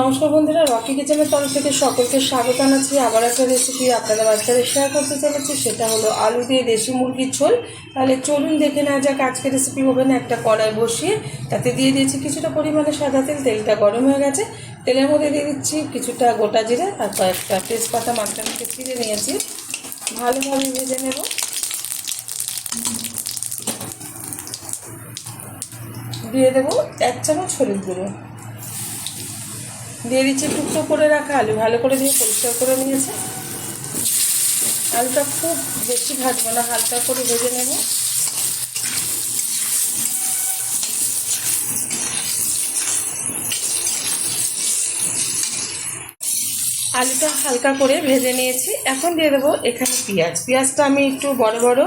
নমস্কার বন্ধুরা, রকি কিচেনের তরফ থেকে সকলকে স্বাগত জানাচ্ছি। আবার একটা রেসিপি আপনাদের বাচ্চাদের শেয়ার করতে চলেছি, সেটা হলো আলু দিয়ে দেশি মুরগির ঝোল। তাহলে চলুন দেখে নেওয়া যাক আজকে রেসিপি হবে না একটা কড়াই বসিয়ে, তাতে দিয়ে দিয়েছি কিছুটা পরিমাণে সাদা তেল, তেলটা গরম হয়ে গেছে। তেলের মধ্যে দিয়ে দিচ্ছি কিছুটা গোটা জিরে আর কয়েকটা তেজপাতা মাঝখান থেকে ছিঁড়ে নিয়েছি। ভালোভাবে ভেজে নেব। দিয়ে দেবো এক চামচ হলুদ গুঁড়ো। দিয়ে দিচ্ছি টুকরো করে রাখা আলু, ভালো করে দিয়ে পরিষ্কার করে নিয়েছে। আলুটা খুব বেশি ভাজবো না, হালকা করে ভেজে নেব। আলুটা হালকা করে ভেজে নিয়েছি। এখন দিয়ে দেবো এখানে পেঁয়াজ। পেঁয়াজটা আমি একটু বড় বড়,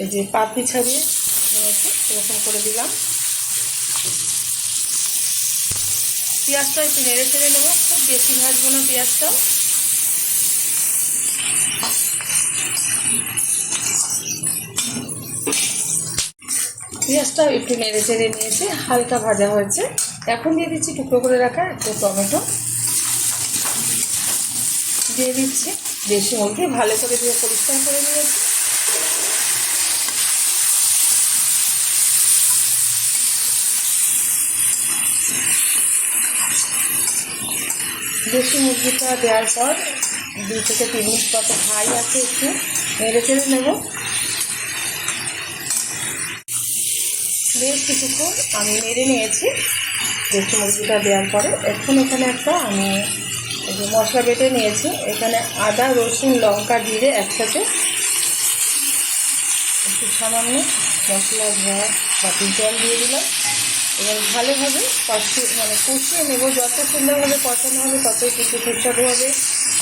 এই যে পাপড়ি ছাড়িয়ে নিয়েছি এরকম করে দিলাম। পেঁয়াজটা একটু নেড়ে চেড়ে নেব। খুব বেশি ভাজবো না পেঁয়াজটাও পেঁয়াজটা একটু নেড়ে চেড়ে নিয়েছি, হালকা ভাজা হয়েছে। এখন দিয়ে দিচ্ছি টুকরো করে রাখা একটু টমেটো। দিয়ে দিচ্ছি দেশি মুরগি, ভালো করে দিয়ে পরিষ্কার করে নিয়েছি। দেশি মুরগিটা দেওয়ার পর দুই থেকে তিন মিনিট কত হাই আছে একটু। নেড়ে চেড়ে নেব। বেশ কিছুক্ষণ আমি নেড়ে নিয়েছি দেশি মুরগিটা দেওয়ার পরে। এখন এখানে একটা আমি মশলা বেটে নিয়েছি। এখানে আদা, রসুন, লঙ্কা জিরে একসাথে একটু সামান্য মশলা ধোয়া বাটির জল দিয়ে দিলাম। এবং ভালোভাবে কষিয়ে মানে কষিয়ে নেব। যত সুন্দরভাবে কষানো হবে, ততই কিন্তু সুস্বাদু হবে।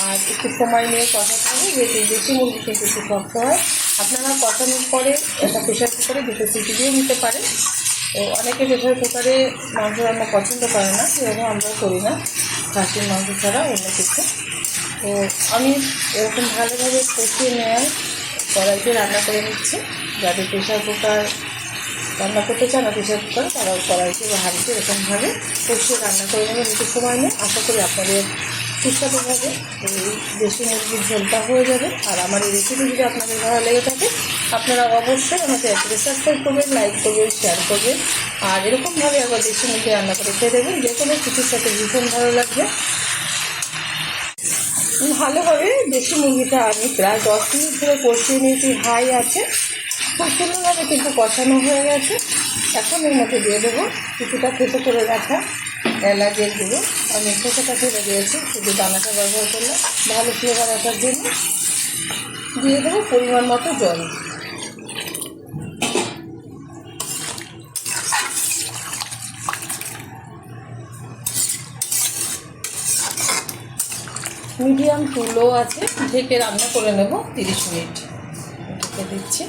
আর একটু সময় নিয়ে কষাতে হবে, যেহেতু দেশি মুরগি কিন্তু একটু শক্ত হয়। আপনারা কষানোর পরে একটা প্রেশার কুকারে দুটো সিটি দিয়ে নিতে পারেন। তো অনেকে প্রেশার কুকারে মাংস রান্না পছন্দ করে না সেরকম আমরাও করি না। খাসির মাংস ছাড়া অন্য কিছু। তো আমি এরকম ভালোভাবে কষিয়ে নেওয়ার কড়াইতে রান্না করে নিচ্ছি। যাদের প্রেশার কুকার রান্না করতে চান না প্রেশার কুকার তারা কড়াইতে বা হাঁড়িতে এরকমভাবে কষিয়ে রান্না করে নেবেন একটু সময় নিয়ে। আশা করি আপনাদের সুস্বাদুভাবে এই দেশি মুরগির ঝোলটা হয়ে যাবে। আর আমার এই রেসিপি যদি আপনাদের ভালো লেগে থাকে, আপনারা অবশ্যই আমাকে একটা সাবস্ক্রাইব করবেন লাইক করবেন শেয়ার করবেন। আর এরকমভাবে একবার দেশি মুরগি রান্না করে খেয়ে দেবেন যে কোনো কিছুর সাথে ভীষণ ভালো লাগবে। ভালোভাবে দেশি মুরগিটা আমি প্রায় দশ মিনিট ধরে কষিয়ে নিয়েছি, হাই আছে। খুব সুন্দরভাবে কিন্তু কষানো হয়ে গেছে। এখন এর মধ্যে দিয়ে দেবো কিছুটা খেতে করে রাখা এলাচের গুঁড়ো। আমি খোসাটা ফেলে দিয়েছি, শুধু দানাটা ব্যবহার করলে ভালো ফ্লেভার আসার জন্য দিয়ে দেবো পরিমাণ মতো জল। মিডিয়াম টু লো আছে, ঢেকে রান্না করে নেব তিরিশ মিনিট। ঢেকে দিচ্ছি।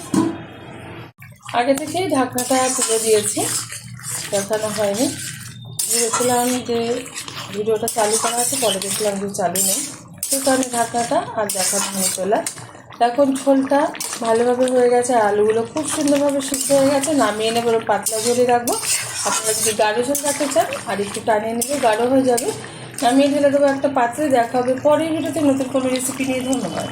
আগে থেকেই ঢাকনাটা তুলে দিয়েছি। দেখানো হয়নি। ভেবেছিলাম যে ভিডিওটা চালু করা আছে, পরে দেখলাম যে চালু নেই। সেই কারণে ঢাকনাটা আর দেখানো হয়ে চলে এখন ঝোলটা ভালোভাবে হয়ে গেছে আলুগুলো খুব সুন্দরভাবে সিদ্ধ হয়ে গেছে। নামিয়ে নেব পাতলা ঝোলে রাখব। আপনারা যদি গাঢ় ঝোল রাখতে চান, আর একটু টানিয়ে নেবে, গাঢ় হয়ে যাবে। নামিয়ে ঢেলে দেবো একটা পাত্রে, দেখা হবে পরের ভিডিওতে নতুন কোনো রেসিপি নিয়ে। ধন্যবাদ।